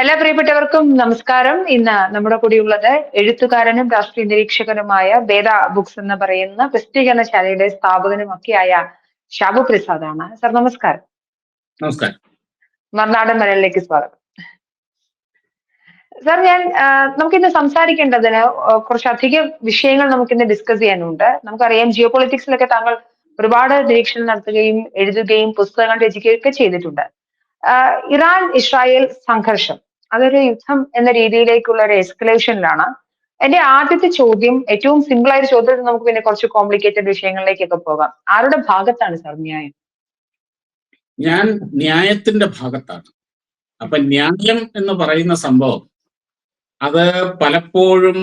എല്ലാ പ്രിയപ്പെട്ടവർക്കും നമസ്കാരം. ഇന്ന് നമ്മുടെ കൂടിയുള്ളത് എഴുത്തുകാരനും രാഷ്ട്രീയ നിരീക്ഷകനുമായ വേദ ബുക്സ് എന്ന് പറയുന്ന പ്രസിദ്ധീകരണശാലയുടെ സ്ഥാപകനുമൊക്കെയായ ഷാബു പ്രസാദാണ്. സർ നമസ്കാരം. നമസ്കാരം. മറുനാടൻ മലയിലേക്ക് സ്വാഗതം. സർ ഞാൻ നമുക്കിന്ന് സംസാരിക്കേണ്ടതിന് കുറച്ചധികം വിഷയങ്ങൾ നമുക്കിന്ന് ഡിസ്കസ് ചെയ്യാനുണ്ട്. നമുക്കറിയാം ജിയോ പൊളിറ്റിക്സിലൊക്കെ താങ്കൾ ഒരുപാട് നിരീക്ഷണം നടത്തുകയും എഴുതുകയും പുസ്തകങ്ങൾ രചിക്കുകയും ഒക്കെ ചെയ്തിട്ടുണ്ട്. ഇറാൻ ഇസ്രായേൽ സംഘർഷം. അതൊരു യുദ്ധം എന്ന രീതിയിലേക്കുള്ള ഒരു എസ്കലേഷനിലാണ് എന്റെ ആദ്യത്തെ ചോദ്യം ഏറ്റവും സിമ്പിൾ ആയ ഒരു ചോദ്യം നമുക്ക് പിന്നെ കുറച്ച് കോംപ്ലിക്കേറ്റഡ് വിഷയങ്ങളിലേക്കൊക്കെ പോകാം. ആരുടെ ഭാഗത്താണ് സർ ന്യായം? ഞാൻ ന്യായത്തിന്റെ ഭാഗത്താണ്. അപ്പൊ ന്യായം എന്ന് പറയുന്ന സംഭവം അത് പലപ്പോഴും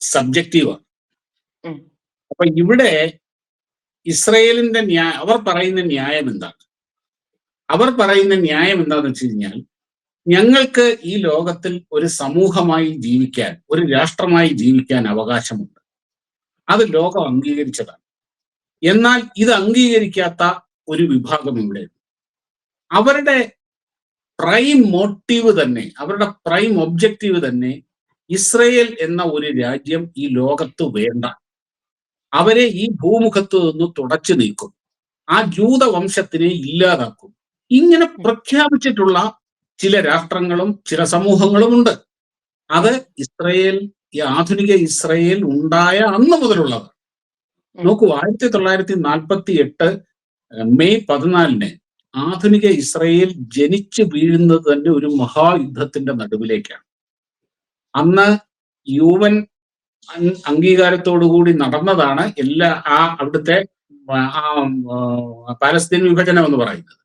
സബ്ജക്റ്റീവാണ്. അപ്പൊ ഇവിടെ ഇസ്രയേലിന്റെ ന്യായം അവർ പറയുന്ന ന്യായം എന്താണ്? അവർ പറയുന്ന ന്യായം എന്താണെന്ന് വെച്ച് കഴിഞ്ഞാൽ ഞങ്ങൾക്ക് ഈ ലോകത്തിൽ ഒരു സമൂഹമായി ജീവിക്കാൻ ഒരു രാഷ്ട്രമായി ജീവിക്കാൻ അവകാശമുണ്ട്. അത് ലോകം അംഗീകരിച്ചതാണ്. എന്നാൽ ഇത് അംഗീകരിക്കാത്ത ഒരു വിഭാഗം ഇവിടെയുണ്ട്. അവരുടെ പ്രൈം മോട്ടീവ് തന്നെ അവരുടെ പ്രൈം ഒബ്ജക്റ്റീവ് തന്നെ ഇസ്രയേൽ എന്ന ഒരു രാജ്യം ഈ ലോകത്ത് വേണ്ട. അവരെ ഈ ഭൂമുഖത്ത് നിന്ന് തുടച്ചു നീക്കും. ആ ജൂത വംശത്തിനെ ഇല്ലാതാക്കും. ഇങ്ങനെ പ്രഖ്യാപിച്ചിട്ടുള്ള ചില രാഷ്ട്രങ്ങളും ചില സമൂഹങ്ങളും ഉണ്ട് അത് ഇസ്രയേൽ ഈ ആധുനിക ഇസ്രയേൽ ഉണ്ടായ അന്ന് മുതലുള്ളത്. നോക്കൂ ആയിരത്തി തൊള്ളായിരത്തി നാൽപ്പത്തി എട്ട് മെയ് പതിനാലിന് ആധുനിക ഇസ്രയേൽ ജനിച്ചു വീഴുന്നത് തന്നെ ഒരു മഹായുദ്ധത്തിന്റെ നടുവിലേക്കാണ്. അന്ന് യു എൻ അംഗീകാരത്തോടുകൂടി നടന്നതാണ് എല്ലാ ആ അവിടുത്തെ പാലസ്തീൻ വിഭജനം എന്ന് പറയുന്നത്.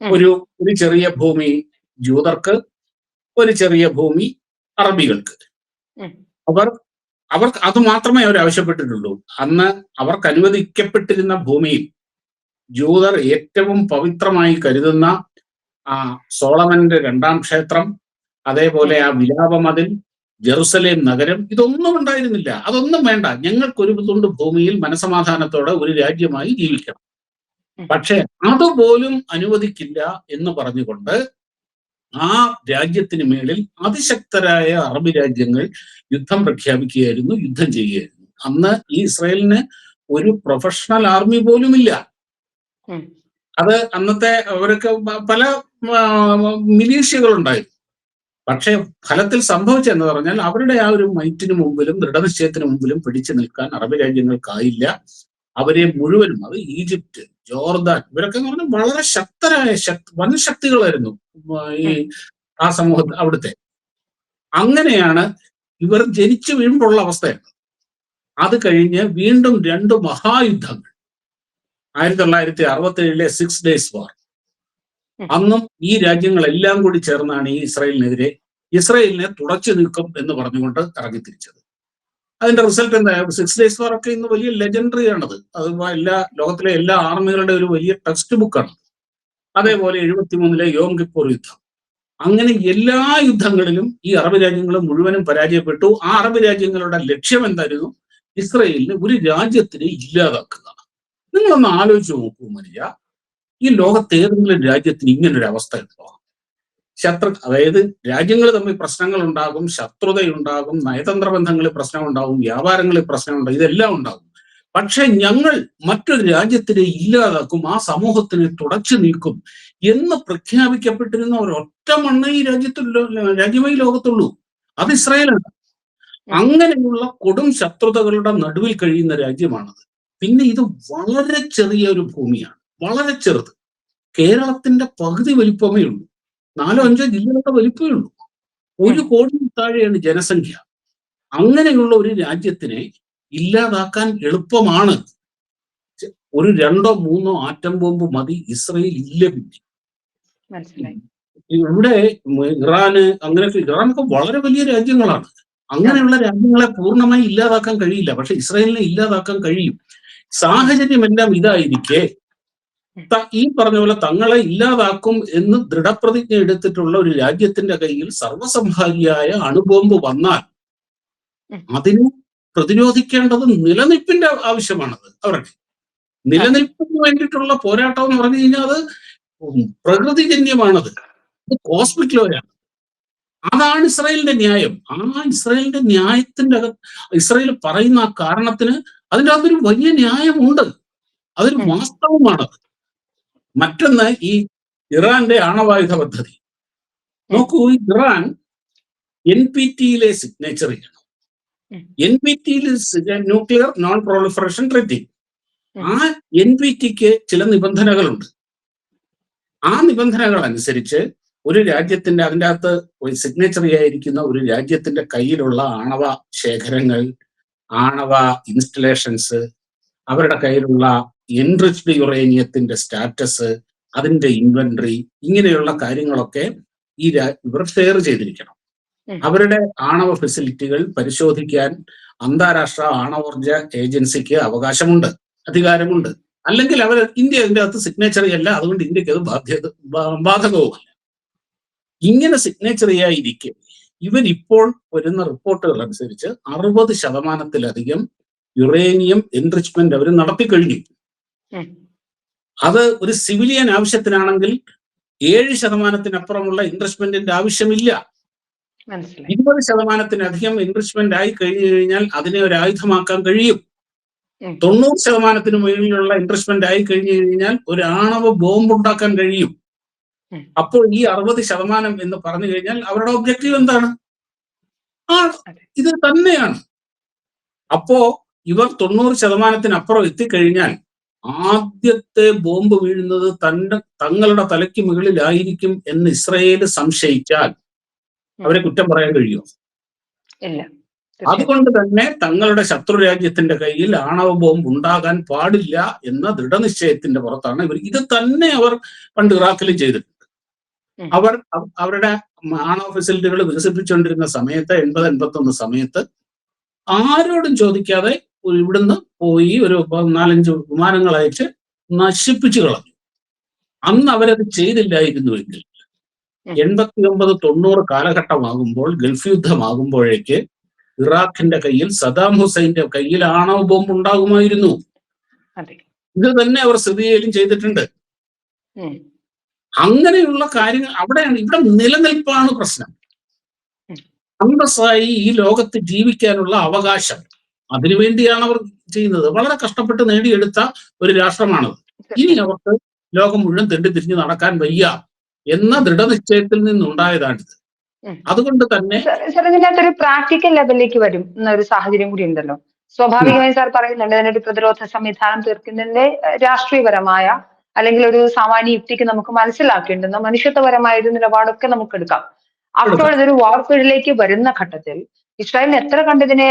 ഒരു ഒരു ചെറിയ ഭൂമി ജൂതർക്ക് ഒരു ചെറിയ ഭൂമി അറബികൾക്ക്. അവർ അവർ അവർക്ക് അത് മാത്രമേ അവർ ആവശ്യപ്പെട്ടിട്ടുള്ളൂ. അന്ന് അവർക്ക് അനുവദിക്കപ്പെട്ടിരുന്ന ഭൂമിയിൽ ജൂതർ ഏറ്റവും പവിത്രമായി കരുതുന്ന ആ സോളമന്റെ രണ്ടാം ക്ഷേത്രം അതേപോലെ ആ വിലാപമതിൽ ജെറുസലേം നഗരം ഇതൊന്നും ഉണ്ടായിരുന്നില്ല. അതൊന്നും വേണ്ട. ഞങ്ങൾക്ക് ഒരു തുണ്ട് ഭൂമിയിൽ മനസമാധാനത്തോടെ ഒരു രാജ്യമായി ജീവിക്കണം. പക്ഷെ അതുപോലും അനുവദിക്കില്ല എന്ന് പറഞ്ഞുകൊണ്ട് ആ രാജ്യത്തിന് മേളിൽ അതിശക്തരായ അറബ് രാജ്യങ്ങൾ യുദ്ധം പ്രഖ്യാപിക്കുകയായിരുന്നു യുദ്ധം ചെയ്യുകയായിരുന്നു. അന്ന് ഈ ഇസ്രായേലിന് ഒരു പ്രൊഫഷണൽ ആർമി പോലുമില്ല. അത് അന്നത്തെ അവർക്ക് പല മിലീഷ്യകൾ ഉണ്ടായിരുന്നു പക്ഷേ ഫലത്തിൽ സംഭവിച്ചെന്ന് പറഞ്ഞാൽ അവരുടെ ആ ഒരു മൈറ്റിന് മുമ്പിലും ദൃഢനിശ്ചയത്തിന് മുമ്പിലും പിടിച്ചു നിൽക്കാൻ അറബ് രാജ്യങ്ങൾക്കായില്ല. അവരെ മുഴുവനും അത് ഈജിപ്റ്റ് ജോർദാൻ ഇവരൊക്കെ എന്ന് പറഞ്ഞാൽ വളരെ ശക്തരായ ശക്തി വൻ ശക്തികളായിരുന്നു ഈ ആ സമൂഹത്തിൽ അവിടുത്തെ. അങ്ങനെയാണ് ഇവർ ജനിച്ചു വീഴുമ്പോഴുള്ള അവസ്ഥയാണ്. അത് കഴിഞ്ഞ് വീണ്ടും രണ്ട് മഹായുദ്ധങ്ങൾ. ആയിരത്തി തൊള്ളായിരത്തി അറുപത്തി ഏഴിലെ സിക്സ് ഡേയ്സ് വാർ അന്നും ഈ രാജ്യങ്ങളെല്ലാം കൂടി ചേർന്നാണ് ഈ ഇസ്രായേലിനെതിരെ. ഇസ്രായേലിനെ തുടച്ചു നീക്കും എന്ന് പറഞ്ഞുകൊണ്ട് ഇറങ്ങിത്തിരിച്ചത്. അതിന്റെ റിസൾട്ട് എന്താ? സിക്സ് ഡേയ്സ് വാർ ഒക്കെ ഇന്ന് വലിയ ലെജൻഡറി ആണത്. അത് എല്ലാ ലോകത്തിലെ എല്ലാ ആർമികളുടെ ഒരു വലിയ ടെക്സ്റ്റ് ബുക്കാണ് അതേപോലെ എഴുപത്തിമൂന്നിലെ യോം കിപ്പൂർ യുദ്ധം. അങ്ങനെ എല്ലാ യുദ്ധങ്ങളിലും ഈ അറബ് രാജ്യങ്ങൾ മുഴുവനും പരാജയപ്പെട്ടു. ആ അറബ് രാജ്യങ്ങളുടെ ലക്ഷ്യം എന്തായിരുന്നു? ഇസ്രയേലിന് ഒരു രാജ്യത്തിനെ ഇല്ലാതാക്കുക നിങ്ങളൊന്ന് ആലോചിച്ച് നോക്കൂ മരിയ. ഈ ലോകത്ത് ഏതെങ്കിലും രാജ്യത്തിന് ഇങ്ങനൊരു അവസ്ഥ ഉണ്ടോ? ശത്രു അതായത് രാജ്യങ്ങൾ തമ്മിൽ പ്രശ്നങ്ങൾ ഉണ്ടാകും ശത്രുതയുണ്ടാകും നയതന്ത്ര ബന്ധങ്ങളിൽ പ്രശ്നമുണ്ടാകും വ്യാപാരങ്ങളിൽ പ്രശ്നമുണ്ടാകും ഇതെല്ലാം ഉണ്ടാകും. പക്ഷെ ഞങ്ങൾ മറ്റൊരു രാജ്യത്തിനെ ഇല്ലാതാക്കും ആ സമൂഹത്തിനെ തുടച്ചു നീക്കും എന്ന് പ്രഖ്യാപിക്കപ്പെട്ടിരുന്ന ഒരൊറ്റ മണ്ണ് ഈ രാജ്യത്തുള്ള രാജ്യമേ ലോകത്തുള്ളൂ. അത് ഇസ്രായേലാണ്. അങ്ങനെയുള്ള കൊടും ശത്രുതകളുടെ നടുവിൽ കഴിയുന്ന രാജ്യമാണത്. പിന്നെ ഇത് വളരെ ചെറിയ ഒരു ഭൂമിയാണ്. വളരെ ചെറുത്. കേരളത്തിന്റെ പകുതി വലിപ്പമേ ഉള്ളൂ. നാലോ അഞ്ചോ ജില്ലകളുടെ വലിപ്പമേ ഉള്ളൂ ഒരു കോടി താഴെയാണ് ജനസംഖ്യ. അങ്ങനെയുള്ള ഒരു രാജ്യത്തിനെ ഇല്ലാതാക്കാൻ എളുപ്പമാണ്. ഒരു രണ്ടോ മൂന്നോ ആറ്റം ബോംബ് മതി ഇസ്രയേൽ ഇല്ല പിന്നെ. ഇവിടെ ഇറാന് അങ്ങനെയൊക്കെ ഇറാനൊക്കെ വളരെ വലിയ രാജ്യങ്ങളാണ്. അങ്ങനെയുള്ള രാജ്യങ്ങളെ പൂർണമായി ഇല്ലാതാക്കാൻ കഴിയില്ല. പക്ഷെ ഇസ്രയേലിനെ ഇല്ലാതാക്കാൻ കഴിയും. സാഹചര്യമെല്ലാം ഇതായിരിക്കെ. ഈ പറഞ്ഞ പോലെ തങ്ങളെ ഇല്ലാതാക്കും എന്ന് ദൃഢപ്രതിജ്ഞ എടുത്തിട്ടുള്ള ഒരു രാജ്യത്തിന്റെ കയ്യിൽ സർവസംഹാരിയായ അണുബോംബ് വന്നാൽ അതിന് പ്രതിരോധിക്കേണ്ടത് നിലനിൽപ്പിന്റെ ആവശ്യമാണത്. അവർക്ക് നിലനിൽപ്പിന് വേണ്ടിയിട്ടുള്ള പോരാട്ടം എന്ന് പറഞ്ഞു കഴിഞ്ഞാൽ അത് പ്രകൃതിജന്യമാണത്. അത് കോസ്മിക് ലോയാണ് അതാണ് ഇസ്രായേലിന്റെ ന്യായം. ആ ഇസ്രായേലിന്റെ ന്യായത്തിന്റെ അകത്ത് ഇസ്രായേൽ പറയുന്ന ആ കാരണത്തിന് അതിന്റെ അകത്തൊരു വലിയ ന്യായമുണ്ട്. അതൊരു. വാസ്തവമാണത്. മറ്റൊന്ന് ഈ ഇറാന്റെ ആണവായുധ പദ്ധതി. നോക്കൂ ഇറാൻ എൻ പി ടിയിലെ സിഗ്നേച്ചർ ചെയ്യണം. എൻ പി ടിയിൽ ന്യൂക്ലിയർ നോൺ പ്രോളിഫറേഷൻ ട്രീറ്റി ആ എൻ പി ടിക്ക് ചില നിബന്ധനകളുണ്ട്. ആ നിബന്ധനകൾ അനുസരിച്ച് ഒരു രാജ്യത്തിന്റെ അതിന്റെ അകത്ത് സിഗ്നേച്ചറി ആയിരിക്കുന്ന ഒരു രാജ്യത്തിന്റെ കയ്യിലുള്ള ആണവ ശേഖരങ്ങൾ ആണവ ഇൻസ്റ്റലേഷൻസ് അവരുടെ കയ്യിലുള്ള എൻറിച്ച്ഡ് യുറേനിയത്തിന്റെ സ്റ്റാറ്റസ് അതിന്റെ ഇൻവെന്ററി ഇങ്ങനെയുള്ള കാര്യങ്ങളൊക്കെ ഈ ഇവർ ഷെയർ ചെയ്തിരിക്കണം. അവരുടെ ആണവ ഫെസിലിറ്റികൾ പരിശോധിക്കാൻ അന്താരാഷ്ട്ര ആണവോർജ ഏജൻസിക്ക് അവകാശമുണ്ട് അധികാരമുണ്ട് അല്ലെങ്കിൽ അവർ ഇന്ത്യ അതിന്റെ അകത്ത് സിഗ്നേച്ചറി അല്ല അതുകൊണ്ട് ഇന്ത്യയ്ക്ക് അത് ബാധ്യത ബാധകവുമല്ല ഇങ്ങനെ സിഗ്നേച്ചർ ആയിരിക്കെ ഇവരിപ്പോൾ വരുന്ന റിപ്പോർട്ടുകൾ അനുസരിച്ച് അറുപത് ശതമാനത്തിലധികം യുറേനിയം എൻറിച്ച്മെന്റ് അവർ നടത്തി കഴിഞ്ഞു. അത് ഒരു സിവിലിയൻ ആവശ്യത്തിനാണെങ്കിൽ ഏഴ് ശതമാനത്തിനപ്പുറമുള്ള ഇൻവെസ്റ്റ്മെന്റിന്റെ ആവശ്യമില്ല. ഇരുപത് ശതമാനത്തിനധികം ഇൻവെസ്റ്റ്മെന്റ് ആയി കഴിഞ്ഞു കഴിഞ്ഞാൽ അതിനെ ഒരു ആയുധമാക്കാൻ കഴിയും. തൊണ്ണൂറ് ശതമാനത്തിന് മുകളിലുള്ള ഇൻവെസ്റ്റ്മെന്റ് ആയി കഴിഞ്ഞു കഴിഞ്ഞാൽ ഒരു ആണവ ബോംബ് ഉണ്ടാക്കാൻ കഴിയും അപ്പോൾ ഈ അറുപത് ശതമാനം എന്ന് പറഞ്ഞു കഴിഞ്ഞാൽ അവരുടെ ഒബ്ജക്റ്റീവ് എന്താണ്? ആ ഇത് തന്നെയാണ്. അപ്പോ ഇവർ തൊണ്ണൂറ് ശതമാനത്തിനപ്പുറം എത്തിക്കഴിഞ്ഞാൽ ആദ്യത്തെ ബോംബ് വീഴുന്നത് തന്റെ തങ്ങളുടെ തലയ്ക്ക് മുകളിലായിരിക്കും എന്ന് ഇസ്രയേൽ സംശയിച്ചാൽ അവരെ കുറ്റം പറയാൻ കഴിയുമോ? ഇല്ല. അതുകൊണ്ട് തന്നെ തങ്ങളുടെ ശത്രു രാജ്യത്തിന്റെ കയ്യിൽ ആണവ ബോംബ് ഉണ്ടാകാൻ പാടില്ല എന്ന ദൃഢനിശ്ചയത്തിന്റെ പുറത്താണ് ഇവർ. ഇത് തന്നെ അവർ പണ്ട് ഇറാഖിൽ ചെയ്തിട്ടുണ്ട്. അവർ അവരുടെ ആണവ ഫെസിലിറ്റികൾ വികസിപ്പിച്ചുകൊണ്ടിരുന്ന സമയത്ത് എൺപത് എൺപത്തി ഒന്ന് സമയത്ത് ആരോടും ചോദിക്കാതെ ഇവിടുന്ന് പോയി ഒരു നാലഞ്ച് വിമാനങ്ങൾ അയച്ച് നശിപ്പിച്ചു കളഞ്ഞു. അന്ന് അവരത് ചെയ്തില്ലായിരുന്നുവെങ്കിൽ. എൺപത്തി ഒമ്പത് തൊണ്ണൂറ് കാലഘട്ടമാകുമ്പോൾ ഗൾഫ് യുദ്ധമാകുമ്പോഴേക്ക് ഇറാഖിന്റെ കയ്യിൽ സദാം ഹുസൈന്റെ കയ്യിൽ ആണവ ബോംബ് ഉണ്ടാകുമായിരുന്നു ഇത് തന്നെ അവർ സ്ഥിതിയിലും ചെയ്തിട്ടുണ്ട്. അങ്ങനെയുള്ള കാര്യങ്ങൾ അവിടെയാണ് ഇവിടെ നിലനിൽപ്പാണ് പ്രശ്നം. അന്തസ്സായി ഈ ലോകത്ത് ജീവിക്കാനുള്ള അവകാശം. അതിനുവേണ്ടിയാണ് അവർ ചെയ്യുന്നത്. വളരെ കഷ്ടപ്പെട്ട് നേടിയെടുത്ത ഒരു രാഷ്ട്രമാണത്. ഇനി അവർക്ക് ലോകം മുഴുവൻ തെണ്ടിത്തിരിഞ്ഞ് നടക്കാൻ വയ്യ എന്ന ദൃഢനിശ്ചയത്തിൽ നിന്നുണ്ടായതാണിത്. അതുകൊണ്ട് തന്നെ സാർ ഒരു പ്രാക്ടിക്കൽ ലെവലിലേക്ക് വരും എന്നൊരു സാഹചര്യം കൂടി ഉണ്ടല്ലോ. സ്വാഭാവികമായി സാർ പറയുന്നുണ്ട് അതിനൊരു പ്രതിരോധ സംവിധാനം തീർക്കുന്നതിന്റെ രാഷ്ട്രീയപരമായ അല്ലെങ്കിൽ ഒരു സാമാന്യ യുക്തിക്ക് നമുക്ക് മനസ്സിലാക്കേണ്ടുന്ന മനുഷ്യത്വപരമായ ഒരു നിലപാടൊക്കെ നമുക്ക് എടുക്കാം. അപ്പോൾ ഇതൊരു വാർഫീൽഡിലേക്ക് വരുന്ന ഘട്ടത്തിൽ ഇസ്രായേലിന് എത്ര കണ്ടതിനെ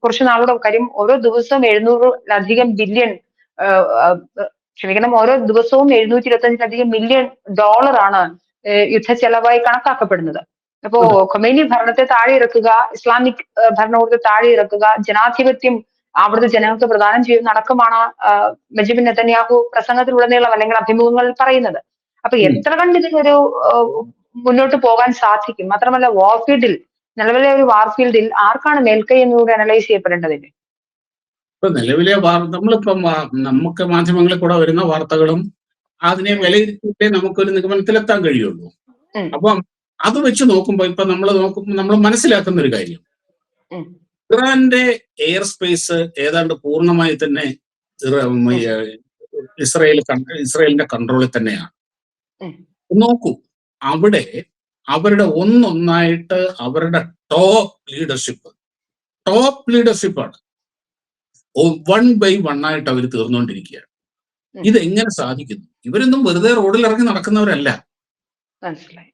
കുറച്ച് നാളുടെ കാര്യം ഓരോ ദിവസവും എഴുന്നൂറിലധികം ബില്യൺ ക്ഷമിക്കണം ഓരോ ദിവസവും എഴുന്നൂറ്റി ഇരുപത്തഞ്ചിലധികം മില്യൺ ഡോളറാണ് യുദ്ധ ചെലവായി കണക്കാക്കപ്പെടുന്നത്. അപ്പോ ഖൊമൈനി ഭരണത്തെ താഴെ ഇറക്കുക ഇസ്ലാമിക് ഭരണകൂടത്തെ താഴെ ഇറക്കുക ജനാധിപത്യം അവിടുത്തെ ജനങ്ങൾക്ക് പ്രദാനം ചെയ്യുന്ന അടക്കമാണ് ബെഞ്ചമിൻ നെതന്യാഹു പ്രസംഗത്തിലുടനീളം അല്ലെങ്കിൽ അഭിമുഖങ്ങളിൽ പറയുന്നത്. അപ്പൊ എത്ര കണ്ട് ഇതിനൊരു മുന്നോട്ട് പോകാൻ സാധിക്കും? മാത്രമല്ല വാർഫീൽഡിൽ നിലവിലെ ഒരു വാർഫീൽഡിൽ ആർക്കാണ് മേൽക്കൈ എന്നുകൂടി അനലൈസ് ചെയ്യപ്പെടേണ്ടതില്ലേ ഇപ്പൊ നിലവിലെ നമ്മളിപ്പം നമുക്ക് മാധ്യമങ്ങളിൽ കൂടെ വരുന്ന വാർത്തകളും അതിനെ വിലയിരുത്തിയിട്ടേ നമുക്കൊരു നിഗമനത്തിലെത്താൻ കഴിയുള്ളൂ. അപ്പം അത് വെച്ച് നോക്കുമ്പോൾ ഇപ്പൊ നമ്മൾ നോക്കുമ്പോൾ നമ്മൾ മനസ്സിലാക്കുന്ന ഒരു കാര്യം. ഇറാന്റെ എയർ സ്പേസ് ഏതാണ്ട് പൂർണമായി തന്നെ ഇസ്രയേൽ ഇസ്രായേലിന്റെ കൺട്രോളിൽ തന്നെയാണ്. നോക്കൂ അവിടെ അവരുടെ ഒന്നൊന്നായിട്ട് അവരുടെ ടോപ്പ് ലീഡർഷിപ്പ് ടോപ്പ് ലീഡർഷിപ്പാണ് വൺ ബൈ വൺ ആയിട്ട് അവർ തീർന്നുകൊണ്ടിരിക്കുകയാണ് ഇതെങ്ങനെ ഇത് എങ്ങനെ സാധിക്കുന്നു? ഇവരൊന്നും വെറുതെ റോഡിൽ ഇറങ്ങി നടക്കുന്നവരല്ല.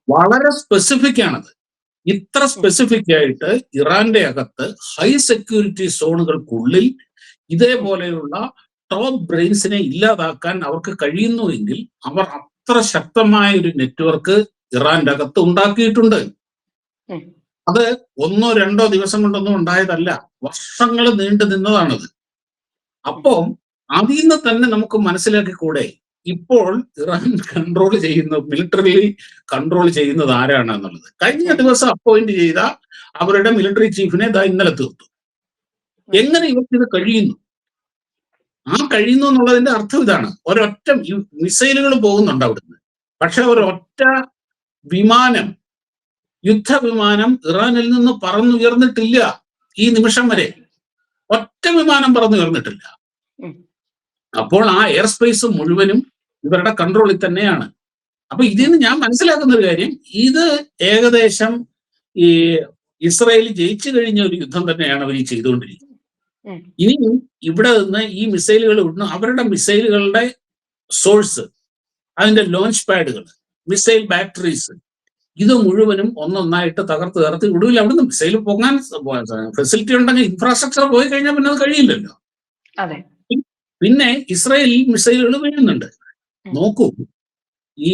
വളരെ സ്പെസിഫിക് ആണത്. ഇത്ര സ്പെസിഫിക് ആയിട്ട് ഇറാന്റെ അകത്ത് ഹൈ സെക്യൂരിറ്റി സോണുകൾക്കുള്ളിൽ ഇതേപോലെയുള്ള ടോപ്പ് ബ്രെയിൻസിനെ ഇല്ലാതാക്കാൻ അവർക്ക് കഴിയുന്നുവെങ്കിൽ അവർ അത്ര ശക്തമായ ഒരു നെറ്റ്വർക്ക് ഇറാന്റെ അകത്ത് ഉണ്ടാക്കിയിട്ടുണ്ട് അത് ഒന്നോ രണ്ടോ ദിവസം കൊണ്ടൊന്നും ഉണ്ടായതല്ല. വർഷങ്ങൾ നീണ്ടു നിന്നതാണത്. അപ്പം അതിൽ നിന്ന് തന്നെ നമുക്ക് മനസ്സിലാക്കി കൂടെ ഇപ്പോൾ ഇറാൻ കൺട്രോൾ ചെയ്യുന്ന മിലിറ്ററിലി കൺട്രോൾ ചെയ്യുന്നത് ആരാണ് എന്നുള്ളത് കഴിഞ്ഞ ദിവസം അപ്പോയിന്റ് ചെയ്ത അവരുടെ മിലിറ്ററി ചീഫിനെ ദാ ഇന്നലെ തീർത്തു. എങ്ങനെ ഇവർക്ക് ഇത് കഴിയുന്നു? ആ കഴിയുന്നു എന്നുള്ളതിന്റെ അർത്ഥം ഇതാണ്. ഒരൊറ്റ മിസൈലുകൾ പോകുന്നുണ്ട് അവിടുന്ന്. പക്ഷെ ഒരൊറ്റ വിമാനം യുദ്ധവിമാനം ഇറാനിൽ നിന്ന് പറന്നുയർന്നിട്ടില്ല ഈ നിമിഷം വരെ. ഒറ്റ വിമാനം പറന്നുയർന്നിട്ടില്ല. അപ്പോൾ ആ എയർ സ്പേസ് മുഴുവനും ഇവരുടെ കൺട്രോളിൽ തന്നെയാണ്. അപ്പൊ ഇതിൽ നിന്ന് ഞാൻ മനസ്സിലാക്കുന്ന ഒരു കാര്യം ഇത് ഏകദേശം ഈ ഇസ്രായേൽ ജയിച്ചു കഴിഞ്ഞ ഒരു യുദ്ധം തന്നെയാണ് അവർ ഈ ചെയ്തുകൊണ്ടിരിക്കുന്നത്. ഇനി ഇവിടെ നിന്ന് ഈ മിസൈലുകൾ വിടുന്നു അവരുടെ മിസൈലുകളുടെ സോഴ്സ് അതിന്റെ ലോഞ്ച് പാഡുകൾ മിസൈൽ ബാറ്ററീസ്. ഇത് മുഴുവനും ഒന്നൊന്നായിട്ട് തകർത്ത് തകർത്ത് ഒടുവിൽ അവിടുന്ന് മിസൈൽ പോകാൻ ഫെസിലിറ്റി ഉണ്ടെങ്കിൽ ഇൻഫ്രാസ്ട്രക്ചർ പോയി കഴിഞ്ഞാൽ പിന്നെ അത് കഴിയില്ലല്ലോ. പിന്നെ ഇസ്രയേലിൽ മിസൈലുകൾ വീഴുന്നുണ്ട്. നോക്കൂ. ഈ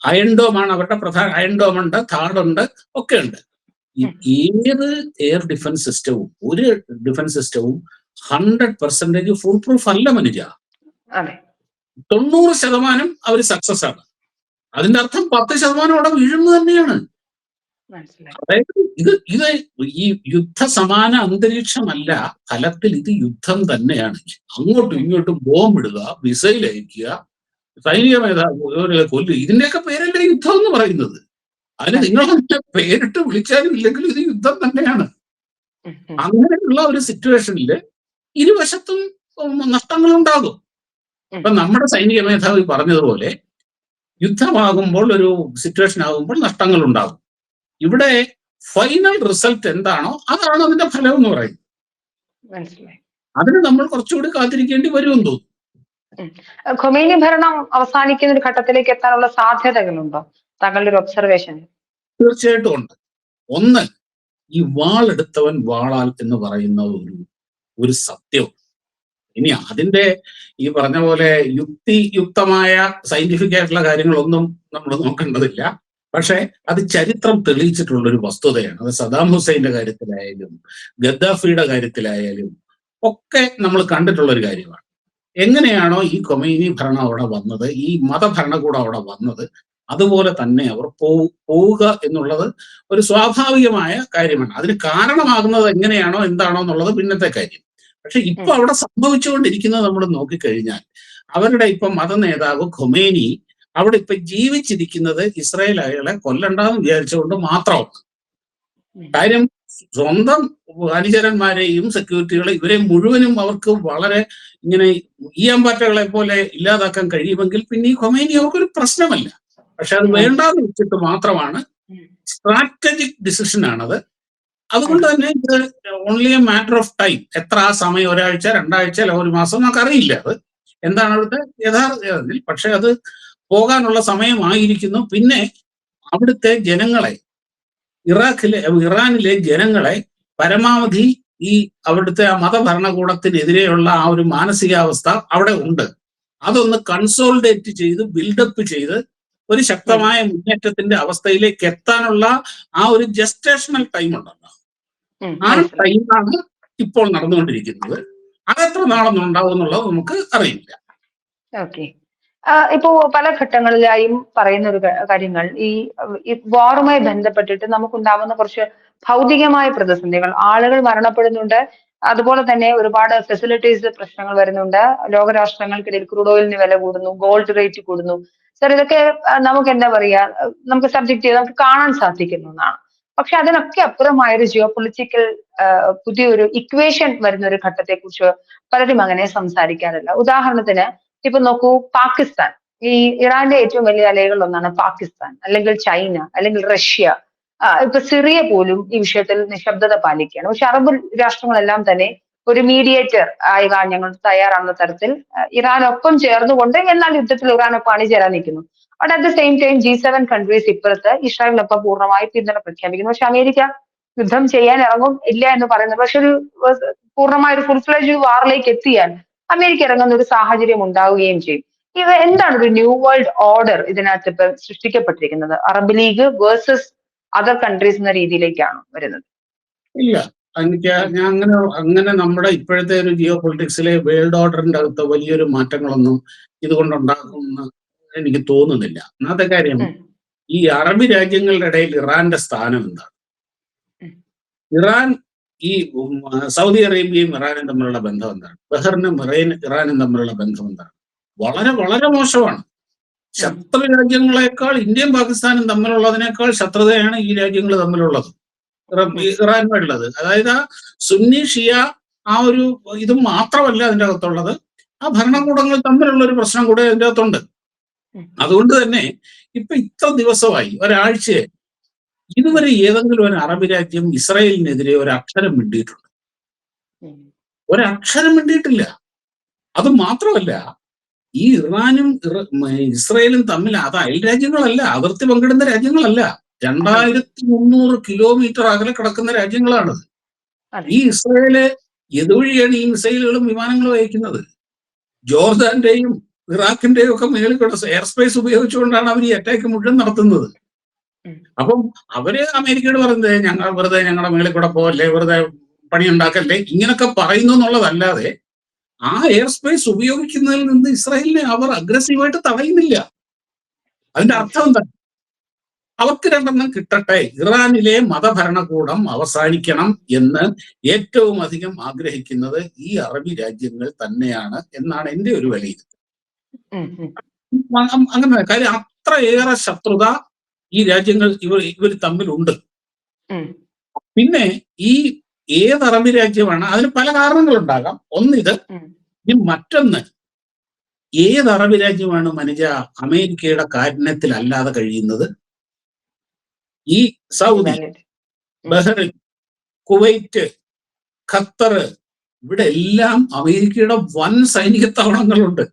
അയൺഡോമാണ് അവരുടെ പ്രധാന അയൺഡോം ഉണ്ട് താടുണ്ട് ഒക്കെ ഉണ്ട്. ഏത് എയർ ഡിഫൻസ് സിസ്റ്റവും ഒരു ഡിഫൻസ് സിസ്റ്റവും ഹൺഡ്രഡ് പെർസെന്റേജ് ഫുൾ പ്രൂഫ് അല്ല മനുജ തൊണ്ണൂറ് ശതമാനം അവർ സക്സസ് ആണ് അതിന്റെ അർത്ഥം പത്ത് ശതമാനം അവിടെ വീഴുന്നു തന്നെയാണ്. അതായത് ഇത് ഇത് ഈ യുദ്ധ സമാന അന്തരീക്ഷമല്ല ഫലത്തിൽ ഇത് യുദ്ധം തന്നെയാണ്. അങ്ങോട്ടും ഇങ്ങോട്ടും ബോംബിടുക മിസൈൽ അയക്കുക സൈനിക മേധാവികളെ കൊല്ലുക ഇതിന്റെയൊക്കെ പേരല്ലേ യുദ്ധം എന്ന് പറയുന്നത്. അതിന് നിങ്ങളെ പേരിട്ട് വിളിച്ചാലും ഇല്ലെങ്കിലും ഇത് യുദ്ധം തന്നെയാണ്. അങ്ങനെയുള്ള ഒരു സിറ്റുവേഷനിൽ ഇരുവശത്തും നഷ്ടങ്ങളുണ്ടാകും. ഇപ്പൊ നമ്മുടെ സൈനിക മേധാവി പറഞ്ഞതുപോലെ യുദ്ധമാകുമ്പോൾ ഒരു സിറ്റുവേഷൻ ആകുമ്പോൾ നഷ്ടങ്ങൾ ഉണ്ടാകും ഇവിടെ ഫൈനൽ റിസൾട്ട് എന്താണോ അതാണ് അതിന്റെ ഫലം എന്ന് പറയുന്നത്. അതിന് നമ്മൾ കുറച്ചുകൂടി കാത്തിരിക്കേണ്ടി വരുമെന്ന് തോന്നുന്നു. ഖൊമേനി ഭരണം അവസാനിക്കുന്ന ഒരു ഘട്ടത്തിലേക്ക് എത്താനുള്ള സാധ്യതകളുണ്ടോ? താങ്കളുടെ ഒരു ഒബ്സർവേഷൻ തീർച്ചയായിട്ടും ഉണ്ട്. ഒന്ന് ഈ വാളെടുത്തവൻ വാളാൽ എന്ന് പറയുന്ന ഒരു ഒരു സത്യം. ഇനി അതിന്റെ ഈ പറഞ്ഞ പോലെ യുക്തിയുക്തമായ സയന്റിഫിക് ആയിട്ടുള്ള കാര്യങ്ങളൊന്നും നമ്മൾ നോക്കേണ്ടതില്ല. പക്ഷെ അത് ചരിത്രം തെളിയിച്ചിട്ടുള്ള ഒരു വസ്തുതയാണ്. അത് സദാം ഹുസൈന്റെ കാര്യത്തിലായാലും ഗദ്ദാഫിയുടെ കാര്യത്തിലായാലും ഒക്കെ നമ്മൾ കണ്ടിട്ടുള്ള ഒരു കാര്യമാണ്. എങ്ങനെയാണോ ഈ കൊമൈനി ഭരണം അവിടെ വന്നത് ഈ മതഭരണകൂടം അവിടെ വന്നത് അതുപോലെ തന്നെ അവർ പോവുക എന്നുള്ളത് ഒരു സ്വാഭാവികമായ കാര്യമാണ്. അതിന് കാരണമാകുന്നത് എങ്ങനെയാണോ എന്താണോ എന്നുള്ളത് പിന്നത്തെ കാര്യം. പക്ഷെ ഇപ്പൊ അവിടെ സംഭവിച്ചുകൊണ്ടിരിക്കുന്നത് നമ്മൾ നോക്കിക്കഴിഞ്ഞാൽ അവരുടെ ഇപ്പൊ മത നേതാവ് ഖൊമേനി അവിടെ ഇപ്പൊ ജീവിച്ചിരിക്കുന്നത് ഇസ്രായേൽ അയാളെ കൊല്ലണ്ടെന്ന് വിചാരിച്ചുകൊണ്ട് മാത്രമാണ് കാര്യം സ്വന്തം അനുചരന്മാരെയും സെക്യൂരിറ്റികളെ ഇവരെ മുഴുവനും അവർക്ക് വളരെ ഇങ്ങനെ ഈയമ്പാറ്റകളെ പോലെ ഇല്ലാതാക്കാൻ കഴിയുമെങ്കിൽ പിന്നെ ഈ ഖൊമേനി അവർക്കൊരു പ്രശ്നമല്ല. പക്ഷെ അത് വേണ്ടാന്ന് വെച്ചിട്ട് മാത്രമാണ് സ്ട്രാറ്റജിക് ഡിസിഷൻ ആണത്. അതുകൊണ്ട് തന്നെ ഇത് only a matter of time എത്ര ആ സമയം ഒരാഴ്ച രണ്ടാഴ്ച അല്ല ഒരു മാസം നമുക്ക് അറിയില്ല അത്. എന്താണ് അവിടുത്തെ യഥാർത്ഥ പക്ഷെ അത് പോകാനുള്ള സമയമായിരിക്കുന്നു. പിന്നെ അവിടുത്തെ ജനങ്ങളെ ഇറാഖിലെ ഇറാനിലെ ജനങ്ങളെ പരമാവധി ഈ അവിടുത്തെ ആ മതഭരണകൂടത്തിനെതിരെയുള്ള ആ ഒരു മാനസികാവസ്ഥ അവിടെ ഉണ്ട്. അതൊന്ന് കൺസോൾഡേറ്റ് ചെയ്ത് ബിൽഡപ്പ് ചെയ്ത് ഒരു ശക്തമായ മുന്നേറ്റത്തിന്റെ അവസ്ഥയിലേക്ക് എത്താനുള്ള ആ ഒരു ജസ്റ്റേഷണൽ ടൈം ഉണ്ടല്ലോ. ആ ടൈമാണ് ഇപ്പോൾ നടന്നുകൊണ്ടിരിക്കുന്നത്. അതെത്ര നാളൊന്നും ഉണ്ടാവും എന്നുള്ളത് നമുക്ക് അറിയില്ല. ഓക്കെ ഇപ്പോ പല ഘട്ടങ്ങളിലായും പറയുന്ന ഒരു കാര്യങ്ങൾ. ഈ വാറുമായി ബന്ധപ്പെട്ടിട്ട് നമുക്കുണ്ടാവുന്ന കുറച്ച് ഭൗതികമായ പ്രതിസന്ധികൾ. ആളുകൾ മരണപ്പെടുന്നുണ്ട്. അതുപോലെ തന്നെ ഒരുപാട് ഫെസിലിറ്റീസ് പ്രശ്നങ്ങൾ വരുന്നുണ്ട്. ലോകരാഷ്ട്രങ്ങൾക്കിടയിൽ ക്രൂഡ് ഓയിലിന് വില കൂടുന്നു. ഗോൾഡ് റേറ്റ് കൂടുന്നു. സർ ഇതൊക്കെ നമുക്ക് എന്താ പറയാ നമുക്ക് സബ്ജക്ട് ചെയ്ത് നമുക്ക് കാണാൻ സാധിക്കുന്ന ഒന്നാണ് പക്ഷെ അതിനൊക്കെ അപ്പുറമായ ഒരു ജിയോ പൊളിറ്റിക്കൽ പുതിയൊരു ഇക്വേഷൻ വരുന്ന ഒരു ഘട്ടത്തെ കുറിച്ച് പലരും അങ്ങനെ സംസാരിക്കാറില്ല. ഉദാഹരണത്തിന് ഇപ്പൊ നോക്കൂ പാകിസ്ഥാൻ. ഈ ഇറാന്റെ ഏറ്റവും വലിയ അലകളിൽ ഒന്നാണ് പാകിസ്ഥാൻ അല്ലെങ്കിൽ ചൈന അല്ലെങ്കിൽ റഷ്യ. ഇപ്പൊ സിറിയ പോലും ഈ വിഷയത്തിൽ നിശബ്ദത പാലിക്കുകയാണ്. പക്ഷെ അറബ് രാഷ്ട്രങ്ങളെല്ലാം തന്നെ ഒരു മീഡിയേറ്റർ ആയി ഞങ്ങൾ തയ്യാറാകുന്ന തരത്തിൽ. ഇറാനൊപ്പം ചേർന്നുകൊണ്ട് എന്നാൽ യുദ്ധത്തിൽ ഇറാനൊപ്പം അണിചേരാൻ നിൽക്കുന്നു. But at the same time G seven countries ഇപ്പോഴത്തെ ഇസ്രായേലിനൊപ്പം പൂർണമായി പിന്തുണ പ്രഖ്യാപിക്കുന്നു. പക്ഷെ അമേരിക്ക യുദ്ധം ചെയ്യാൻ ഇറങ്ങും ഇല്ല എന്ന് പറയുന്നത് പക്ഷെ ഒരു പൂർണമായ ഒരു ഫുൾ ഫ്ലജ് വാറിലേക്ക് എത്തിയാൽ അമേരിക്ക ഇറങ്ങുന്ന ഒരു സാഹചര്യം ഉണ്ടാവുകയും ചെയ്യും. ഇത് എന്താണ് ഒരു ന്യൂ വേൾഡ് ഓർഡർ ഇതിനകത്ത് ഇപ്പൊ സൃഷ്ടിക്കപ്പെട്ടിരിക്കുന്നത്? Arab League versus other countries എന്ന രീതിയിലേക്കാണ് വരുന്നത്. ഇല്ല. എനിക്ക് ഞാൻ അങ്ങനെ അങ്ങനെ നമ്മുടെ ഇപ്പോഴത്തെ ഒരു ജിയോ പൊളിറ്റിക്സിലെ വേൾഡ് ഓർഡറിന്റെ അകത്ത് വലിയൊരു മാറ്റങ്ങളൊന്നും ഇതുകൊണ്ടുണ്ടാകുമെന്ന് എനിക്ക് തോന്നുന്നില്ല. ഒന്നാമത്തെ കാര്യം ഈ അറബ് രാജ്യങ്ങളുടെ ഇടയിൽ ഇറാന്റെ സ്ഥാനം എന്താണ്? ഇറാൻ ഈ സൗദി അറേബ്യയും ഇറാനും തമ്മിലുള്ള ബന്ധം എന്താണ്? ബഹറിനും ഇറേൻ ഇറാനും തമ്മിലുള്ള ബന്ധം എന്താണ്? വളരെ വളരെ മോശമാണ്. ശത്രു രാജ്യങ്ങളെക്കാൾ ഇന്ത്യയും പാകിസ്ഥാനും തമ്മിലുള്ളതിനേക്കാൾ ശത്രുതയാണ് ഈ രാജ്യങ്ങൾ തമ്മിലുള്ളത്. ഇറാനുമായിട്ടുള്ളത് അതായത് ആ സുന്നി ഷിയ ആ ഒരു ഇത് മാത്രമല്ല അതിന്റെ അകത്തുള്ളത്. ആ ഭരണകൂടങ്ങൾ തമ്മിലുള്ള ഒരു പ്രശ്നം കൂടെ അതിന്റെ അകത്തുണ്ട്. അതുകൊണ്ട് തന്നെ ഇപ്പൊ ഇത്ര ദിവസമായി ഒരാഴ്ചയായി ഇതുവരെ ഏതെങ്കിലും ഒരു അറബ് രാജ്യം ഇസ്രായേലിനെതിരെ ഒരു അക്ഷരം മിണ്ടിയിട്ടുണ്ട്. ഒരക്ഷരം മിണ്ടിയിട്ടില്ല. അത് മാത്രമല്ല ഈ ഇറാനും ഇസ്രായേലും തമ്മിൽ അത് അയൽ രാജ്യങ്ങളല്ല അതിർത്തി പങ്കിടുന്ന രാജ്യങ്ങളല്ല. രണ്ടായിരത്തി മുന്നൂറ് കിലോമീറ്റർ അകലെ കിടക്കുന്ന രാജ്യങ്ങളാണത് ഈ ഇസ്രയേൽ എതുവഴിയാണ് ഈ മിസൈലുകളും വിമാനങ്ങളും അയക്കുന്നത്. ജോർദാന്റെയും ഇറാഖിന്റെയും ഒക്കെ മേളിൽ കൂടെ എയർ സ്പേസ് ഉപയോഗിച്ചുകൊണ്ടാണ് അവർ ഈ അറ്റാക്ക് മുഴുവൻ നടത്തുന്നത്. അപ്പം അവർ അമേരിക്കയോട് പറയുന്നത് ഞങ്ങൾ വെറുതെ ഞങ്ങളുടെ മേളിൽ കൂടെ പോകല്ലേ വെറുതെ പണി ഉണ്ടാക്കല്ലേ ഇങ്ങനൊക്കെ പറയുന്നു എന്നുള്ളതല്ലാതെ ആ എയർ സ്പേസ് ഉപയോഗിക്കുന്നതിൽ നിന്ന് ഇസ്രായേലിനെ അവർ അഗ്രസീവായിട്ട് തടയുന്നില്ല. അതിന്റെ അർത്ഥം എന്താ? അവർക്ക് രണ്ടെണ്ണം കിട്ടട്ടെ. ഇറാനിലെ മതഭരണകൂടം അവസാനിക്കണം എന്ന് ഏറ്റവും അധികം ആഗ്രഹിക്കുന്നത് ഈ അറബി രാജ്യങ്ങൾ തന്നെയാണ് എന്നാണ് എന്റെ ഒരു വിലയിരുത്തൽ. അങ്ങനെ കാര്യം അത്രയേറെ ശത്രുത ഈ രാജ്യങ്ങൾ ഇവർ ഇവർ തമ്മിലുണ്ട്. പിന്നെ ഈ ഏത് അറബി രാജ്യമാണ് അതിന് പല കാരണങ്ങളുണ്ടാകാം. ഒന്നിത് ഇത് ഇനി മറ്റൊന്ന് ഏത് അറബി രാജ്യമാണ് മനുജ അമേരിക്കയുടെ കാരുണ്യത്തിലല്ലാതെ കഴിയുന്നത്? ഈ സൗദി. ബഹ്റിൻ കുവൈറ്റ് ഖത്തർ ഇവിടെ എല്ലാം അമേരിക്കയുടെ വൻ സൈനിക താവളങ്ങളുണ്ട്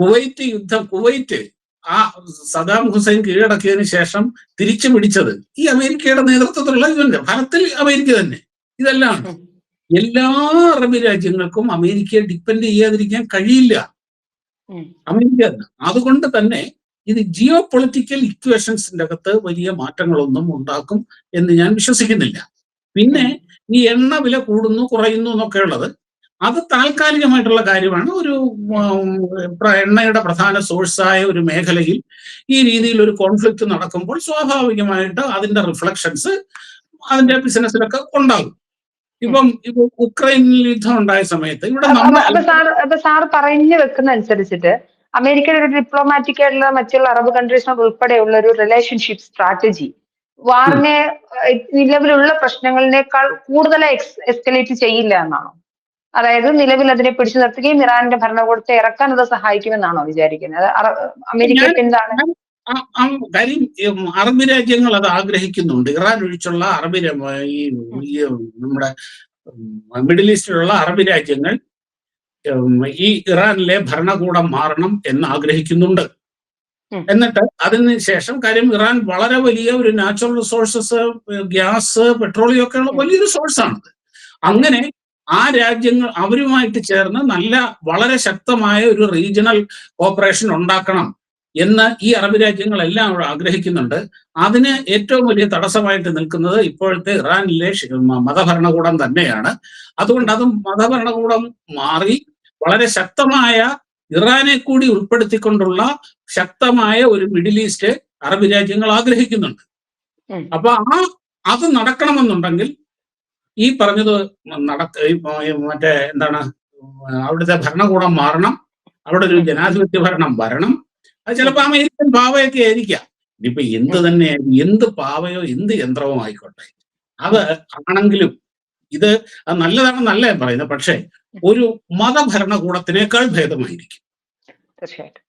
കുവൈറ്റ് യുദ്ധം കുവൈറ്റ് ആ സദാം ഹുസൈൻ കീഴടക്കിയതിന് ശേഷം തിരിച്ചു പിടിച്ചത് ഈ അമേരിക്കയുടെ നേതൃത്വത്തിലുള്ള ഇതുണ്ട് ഫലത്തിൽ അമേരിക്ക തന്നെ ഇതെല്ലാം. എല്ലാ അറബ് രാജ്യങ്ങൾക്കും അമേരിക്കയെ ഡിപ്പെൻഡ് ചെയ്യാതിരിക്കാൻ കഴിയില്ല. അമേരിക്ക തന്നെ. അതുകൊണ്ട് തന്നെ ഇത് ജിയോ പൊളിറ്റിക്കൽ ഇക്വേഷൻസിന്റെ അകത്ത് വലിയ മാറ്റങ്ങളൊന്നും ഉണ്ടാക്കും എന്ന് ഞാൻ വിശ്വസിക്കുന്നില്ല. പിന്നെ ഈ എണ്ണ വില കൂടുന്നു കുറയുന്നു എന്നൊക്കെ ഉള്ളത് അത് താൽക്കാലികമായിട്ടുള്ള കാര്യമാണ്. ഒരു എണ്ണയുടെ പ്രധാന സോഴ്സായ ഒരു മേഖലയിൽ ഈ രീതിയിൽ ഒരു കോൺഫ്ലിക്റ്റ് നടക്കുമ്പോൾ സ്വാഭാവികമായിട്ട് അതിന്റെ റിഫ്ലക്ഷൻസ് അതിന്റെ ബിസിനസ്സിലൊക്കെ ഉണ്ടാകും. ഇപ്പം ഇപ്പൊ ഉക്രൈനിൽ യുദ്ധം ഉണ്ടായ സമയത്ത് ഇവിടെ സാർ പറഞ്ഞു വെക്കുന്ന അനുസരിച്ചിട്ട് അമേരിക്കയുടെ ഒരു ഡിപ്ലോമാറ്റിക് ആയിട്ടുള്ള മറ്റുള്ള അറബ് കൺട്രീസിനോട് ഉൾപ്പെടെയുള്ള ഒരു റിലേഷൻഷിപ്പ് സ്ട്രാറ്റജി വാറിനെ നിലവിലുള്ള പ്രശ്നങ്ങളിനേക്കാൾ കൂടുതൽ എസ്കലേറ്റ് ചെയ്യില്ല എന്നാണോ? അതായത് നിലവിൽ അതിനെ പിടിച്ചു നിർത്തുകയും ഇറാന്റെ ഭരണകൂടത്തെ ഇറക്കാൻ അത് സഹായിക്കുമെന്നാണോ വിചാരിക്കുന്നത്? അമേരിക്ക എന്താണ്? കാര്യം അറബ് രാജ്യങ്ങൾ അത് ആഗ്രഹിക്കുന്നുണ്ട്. ഇറാൻ ഒഴിച്ചുള്ള അറബ് ഈ നമ്മുടെ മിഡിൽ ഈസ്റ്റിലുള്ള അറബ് രാജ്യങ്ങൾ ഈ ഇറാനിലെ ഭരണകൂടം മാറണം എന്ന് ആഗ്രഹിക്കുന്നുണ്ട്. എന്നിട്ട് അതിന് ശേഷം കാര്യം ഇറാൻ വളരെ വലിയ ഒരു നാച്ചുറൽ റിസോഴ്സസ് ഗ്യാസ് പെട്രോളിയം ഒക്കെ ഉള്ള വലിയൊരു സോഴ്സാണ് അങ്ങനെ ആ രാജ്യങ്ങൾ അവരുമായിട്ട് ചേർന്ന് നല്ല വളരെ ശക്തമായ ഒരു റീജിയണൽ ഓപ്പറേഷൻ ഉണ്ടാക്കണം എന്ന് ഈ അറബ് രാജ്യങ്ങളെല്ലാം അവിടെ ആഗ്രഹിക്കുന്നുണ്ട്. അതിന് ഏറ്റവും വലിയ തടസ്സമായിട്ട് നിൽക്കുന്നത് ഇപ്പോഴത്തെ ഇറാനിലെ മതഭരണകൂടം തന്നെയാണ്. അതുകൊണ്ട് അത് മതഭരണകൂടം മാറി വളരെ ശക്തമായ ഇറാനെ കൂടി ഉൾപ്പെടുത്തിക്കൊണ്ടുള്ള ശക്തമായ ഒരു മിഡിൽ ഈസ്റ്റ് അറബ് രാജ്യങ്ങൾ ആഗ്രഹിക്കുന്നുണ്ട്. അപ്പൊ ആ അത് നടക്കണമെന്നുണ്ടെങ്കിൽ ഈ പറഞ്ഞത് നടക്ക മറ്റേ എന്താണ് അവിടുത്തെ ഭരണകൂടം മാറണം അവിടെ ഒരു ജനാധിപത്യ ഭരണം വരണം. അത് ചിലപ്പോൾ അമേരിക്കൻ പാവയൊക്കെ ആയിരിക്കാം. ഇനിയിപ്പോ എന്ത് തന്നെ എന്ത് പാവയോ എന്ത് യന്ത്രമോ ആയിക്കോട്ടെ. അത് ആണെങ്കിലും ഇത് നല്ലതാണ് നല്ല പറയുന്നത്. പക്ഷേ ഒരു മതഭരണകൂടത്തിനേക്കാൾ ഭേദമായിരിക്കും. തീർച്ചയായിട്ടും.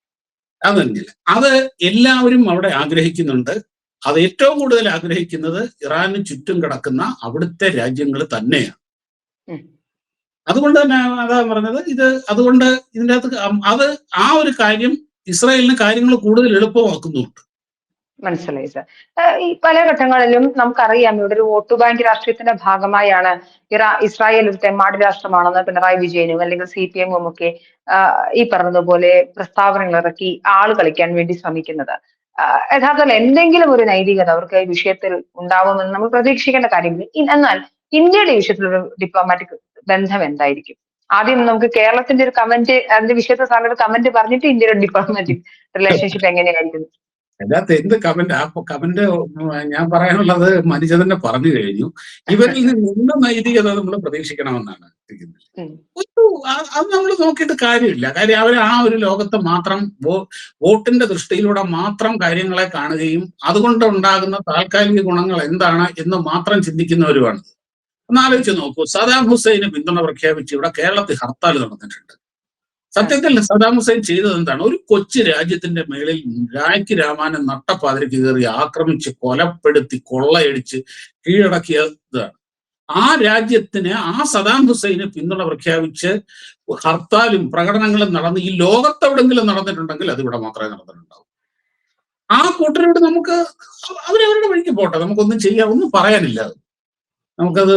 അതല്ല അത് എല്ലാവരും അവിടെ ആഗ്രഹിക്കുന്നുണ്ട്. അത് ഏറ്റവും കൂടുതൽ ആഗ്രഹിക്കുന്നത് ഇറാന് ചുറ്റും കിടക്കുന്ന അവിടുത്തെ രാജ്യങ്ങൾ തന്നെയാണ്. അതുകൊണ്ട് തന്നെ അതാ പറഞ്ഞത് ഇത് അതുകൊണ്ട് ഇതിന്റെ അകത്ത് അത് ആ ഒരു കാര്യം ഇസ്രായേലിന് കാര്യങ്ങൾ കൂടുതൽ എളുപ്പമാക്കുന്നുണ്ട്. മനസ്സിലായി സർ ഈ പല ഘട്ടങ്ങളിലും നമുക്കറിയാം ഇവിടെ ഒരു വോട്ട് ബാങ്ക് രാഷ്ട്രീയത്തിന്റെ ഭാഗമായാണ് ഇറാ ഇസ്രായേൽ ഒരു തെമ്മാടി രാഷ്ട്രമാണെന്ന് പിണറായി വിജയനും അല്ലെങ്കിൽ സി പി എമ്മും ഒക്കെ ഈ പറഞ്ഞതുപോലെ പ്രസ്താവനകൾ ഇറക്കി ആൾ കളിക്കാൻ വേണ്ടി ശ്രമിക്കുന്നത്. യഥാർത്ഥത്തിൽ എന്തെങ്കിലും ഒരു നൈതികത അവർക്ക് ഈ വിഷയത്തിൽ ഉണ്ടാവുമെന്ന് നമ്മൾ പ്രതീക്ഷിക്കേണ്ട കാര്യമില്ല. എന്നാൽ ഇന്ത്യയുടെ ഈ വിഷയത്തിലൊരു ഡിപ്ലോമാറ്റിക് ബന്ധം എന്തായിരിക്കും? ആദ്യം നമുക്ക് കേരളത്തിന്റെ ഒരു കമന്റ് അതിന്റെ വിഷയത്തെ സാറിന്റെ ഒരു കമന്റ് പറഞ്ഞിട്ട് ഇന്ത്യയുടെ ഡിപ്ലോമാറ്റിക് റിലേഷൻഷിപ്പ് എങ്ങനെയായിരിക്കും? അതിനകത്ത് എന്ത് കമന്റ് ആ കമന്റ് ഞാൻ പറയാനുള്ളത് മനുജ തന്നെ പറഞ്ഞു കഴിഞ്ഞു. ഇവരിൽ നിന്ന് എന്ത് നൈതികത നമ്മൾ പ്രതീക്ഷിക്കണമെന്നാണ് അത് നമ്മൾ നോക്കിയിട്ട് കാര്യമില്ല. കാര്യം അവർ ആ ഒരു ലോകത്ത് മാത്രം വോട്ടിന്റെ ദൃഷ്ടിയിലൂടെ മാത്രം കാര്യങ്ങളെ കാണുകയും അതുകൊണ്ട് ഉണ്ടാകുന്ന താൽക്കാലിക ഗുണങ്ങൾ എന്താണ് എന്ന് മാത്രം ചിന്തിക്കുന്നവരുമാണ്. ഒന്ന് ആലോചിച്ച് നോക്കൂ. സദാം ഹുസൈന് പിന്തുണ പ്രഖ്യാപിച്ച് ഇവിടെ കേരളത്തിൽ ഹർത്താൽ നടന്നിട്ടുണ്ട്. സത്യത്തിൽ സദാം ഹുസൈൻ ചെയ്തത് എന്താണ്? ഒരു കൊച്ചു രാജ്യത്തിന്റെ മേളിൽ രായ്ക്ക് രാമാനെ നട്ടപ്പാതിരക്ക് കയറി ആക്രമിച്ച് കൊലപ്പെടുത്തി കൊള്ളയടിച്ച് കീഴടക്കിയതാണ്. ആ രാജ്യത്തിന് ആ സദാം ഹുസൈന് പിന്തുണ പ്രഖ്യാപിച്ച് ഹർത്താലും പ്രകടനങ്ങളും നടന്ന് ഈ ലോകത്തെവിടെങ്കിലും നടന്നിട്ടുണ്ടെങ്കിൽ അത് ഇവിടെ മാത്രമേ നടന്നിട്ടുണ്ടാവൂ. ആ കൂട്ടരോട് നമുക്ക് അവരവരുടെ വഴിക്ക് പോട്ടെ. നമുക്കൊന്നും ചെയ്യാം ഒന്നും പറയാനില്ല അത്. നമുക്കത്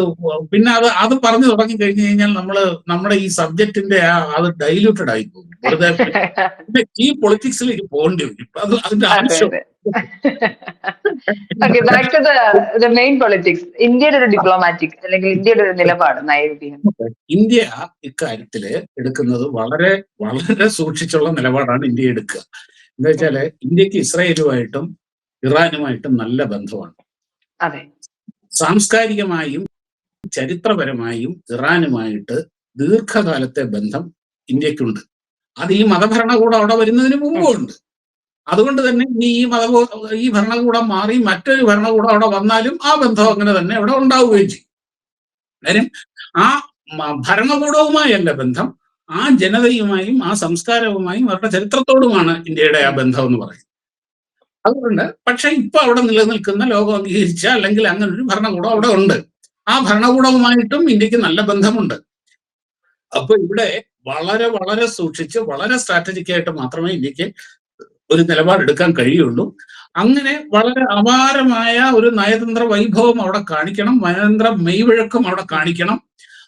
പിന്നെ അത് അത് പറഞ്ഞു തുടങ്ങി കഴിഞ്ഞു കഴിഞ്ഞാൽ നമ്മൾ നമ്മുടെ ഈ സബ്ജക്റ്റിന്റെ ആ അത് ഡൈല്യൂട്ടഡ് ആയി പോകും. വെറുതെ പിന്നെ ഈ പൊളിറ്റിക്സിലേക്ക് പോകേണ്ടി വരും. ഇപ്പൊ അത് അതിന്റെ അതെ ആവശ്യം. അതെ okay back to the main politics ഇന്ത്യയുടെ ഒരു ഡിപ്ലോമാറ്റിക് അല്ലെങ്കിൽ ഇന്ത്യയുടെ ഒരു നിലപാട് നയവിധീനം ഇന്ത്യ ഇക്കാര്യത്തിൽ എടുക്കുന്നത് വളരെ വളരെ സൂക്ഷിച്ചുള്ള നിലപാടാണ് ഇന്ത്യ എടുക്കുക. എന്താ വെച്ചാൽ ഇന്ത്യയ്ക്ക് ഇസ്രായേലുമായിട്ടും ഇറാനുമായിട്ടും നല്ല ബന്ധമാണ്. അതെ. സാംസ്കാരികമായും ചരിത്രപരമായും ഇറാനുമായിട്ട് ദീർഘകാലത്തെ ബന്ധം ഇന്ത്യക്കുണ്ട്. അത് ഈ മതഭരണകൂടം അവിടെ വരുന്നതിന് മുമ്പും ഉണ്ട് അതുകൊണ്ട് തന്നെ ഇനി ഈ മത ഈ ഭരണകൂടം മാറി മറ്റൊരു ഭരണകൂടം അവിടെ വന്നാലും ആ ബന്ധം അങ്ങനെ തന്നെ അവിടെ ഉണ്ടാവുകയും ചെയ്യും. കാര്യം ആ ഭരണകൂടവുമായല്ല ബന്ധം ആ ജനതയുമായും ആ സംസ്കാരവുമായും അവരുടെ ചരിത്രത്തോടുമാണ് ഇന്ത്യയുടെ ആ ബന്ധം എന്ന് പറയുന്നത്. അതുകൊണ്ട് പക്ഷെ ഇപ്പൊ അവിടെ നിലനിൽക്കുന്ന ലോകം അംഗീകരിച്ച അല്ലെങ്കിൽ അങ്ങനെ ഒരു ഭരണകൂടം അവിടെ ഉണ്ട്. ആ ഭരണകൂടവുമായിട്ടും ഇന്ത്യയ്ക്ക് നല്ല ബന്ധമുണ്ട്. അപ്പൊ ഇവിടെ വളരെ വളരെ സൂക്ഷിച്ച് വളരെ സ്ട്രാറ്റജിക് ആയിട്ട് മാത്രമേ ഇന്ത്യയ്ക്ക് ഒരു നിലപാടെടുക്കാൻ കഴിയുള്ളൂ. അങ്ങനെ വളരെ അപാരമായ ഒരു നയതന്ത്ര വൈഭവം അവിടെ കാണിക്കണം. നയതന്ത്ര മെയ്വഴക്കം അവിടെ കാണിക്കണം.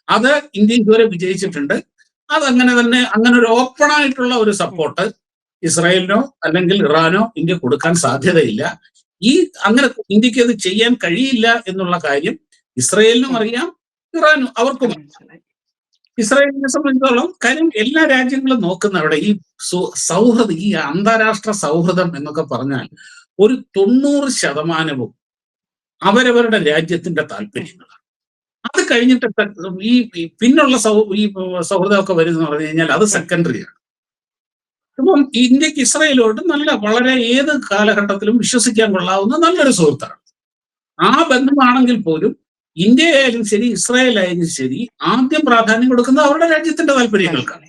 അത് ഇന്ത്യ ഇതുവരെ വിജയിച്ചിട്ടുണ്ട്. അതങ്ങനെ തന്നെ അങ്ങനെ ഒരു ഓപ്പൺ ആയിട്ടുള്ള ഒരു സപ്പോർട്ട് ഇസ്രായേലിനോ അല്ലെങ്കിൽ ഇറാനോ ഇന്ത്യ കൊടുക്കാൻ സാധ്യതയില്ല. ഈ അങ്ങനെ ഇന്ത്യയ്ക്ക് അത് ചെയ്യാൻ കഴിയില്ല എന്നുള്ള കാര്യം ഇസ്രായേലിനും അറിയാം ഇറാനും അവർക്കും. ഇസ്രായേലിനെ സംബന്ധിച്ചോളം കാര്യം എല്ലാ രാജ്യങ്ങളും നോക്കുന്ന അവിടെ ഈ സൗഹൃദം ഈ അന്താരാഷ്ട്ര സൗഹൃദം എന്നൊക്കെ പറഞ്ഞാൽ ഒരു തൊണ്ണൂറ് ശതമാനവും അവരവരുടെ രാജ്യത്തിന്റെ താല്പര്യങ്ങളാണ്. അത് കഴിഞ്ഞിട്ട് ഈ പിന്നുള്ള സൗ ഈ സൗഹൃദമൊക്കെ വരുന്ന പറഞ്ഞു കഴിഞ്ഞാൽ അത് സെക്കൻഡറിയാണ് ഇപ്പം ഇന്ത്യയ്ക്ക് ഇസ്രയേലോട്ട് നല്ല വളരെ ഏത് കാലഘട്ടത്തിലും വിശ്വസിക്കാൻ കൊള്ളാവുന്ന നല്ലൊരു സുഹൃത്താണ്. ആ ബന്ധമാണെങ്കിൽ പോലും ഇന്ത്യ ആയാലും ശരി ഇസ്രായേൽ ആയാലും ശരി ആദ്യം പ്രാധാന്യം കൊടുക്കുന്നത് അവരുടെ രാജ്യത്തിന്റെ താല്പര്യങ്ങൾക്കാണ്.